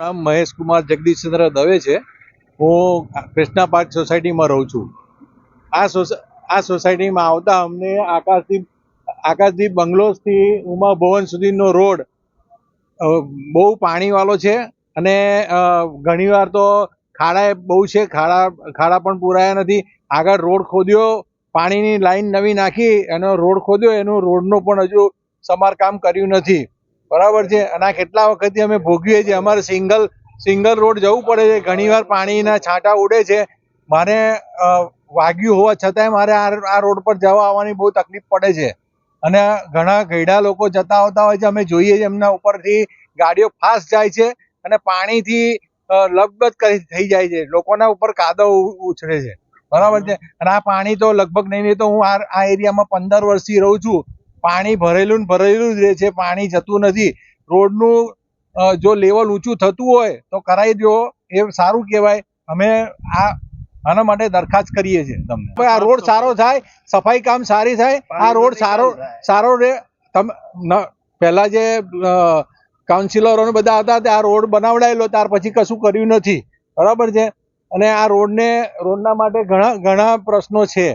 નામ મહેશ જગદીશચંદ્ર દવે છે. હું કૃષ્ણા પાર્ક સોસાયટીમાં રહું છું. આ આ સોસાયટીમાં આવતા અમને આકાશદીપ આકાશદીપ બંગલોઝથી ઉમા ભવન સુધીનો રોડ બહુ પાણીવાળો છે અને ઘણીવાર તો ખાડા બહુ છે, ખાડા ખાડા પણ પૂરાયા નથી. આગળ રોડ ખોદ્યો, પાણીની લાઈન નવી નાખી, એનો રોડ ખોદ્યો, એનું રોડનું પણ હજુ સમારકામ કર્યું નથી. બરાબર છે? અને આ કેટલા વખતથી અમે ભોગવીએ છીએ? અમારે સિંગલ સિંગલ રોડ જવું પડે છે. ઘણીવાર પાણીના છાંટા ઉડે છે. મારે વાગ્યું હોવા છતાંય મારે આ રોડ પર જવા આવવાની બહુ તકલીફ પડે છે. અને ઘણા ઘેડા લોકો જતા આવતા હોય છે. અમે જોઈએ છીએ એમના ઉપરથી ગાડીઓ ફાસ્ટ જાય છે અને પાણીથી અ, કરી થઈ જાય છે. લોકોના ઉપર કાદવ ઉછળે છે. બરાબર છે? અને આ પાણી તો લગભગ નહીં નહીં તો હું આ એરિયામાં પંદર વર્ષથી રહું છું. પાણી ભરેલું ને ભરેલું જ રહે છે પાણી જતું નથી. રોડનું જો લેવલ ઊંચું થતું હોય તો કરાવી દો એ સારું કહેવાય. અમે આ આના માટે દરખાસ્ત કરીએ છીએ તમને. આ રોડ સારો થાય સફાઈ કામ સારી થાય આ રોડ સારો સારો રહે. તમે પહેલાં જે કાઉન્સિલરોને બધા હતા તે આ રોડ બનાવડાયેલો ત્યાર પછી કશું કર્યું નથી. બરાબર છે? અને આ રોડને રોડના માટે ઘણા ઘણા પ્રશ્નો છે.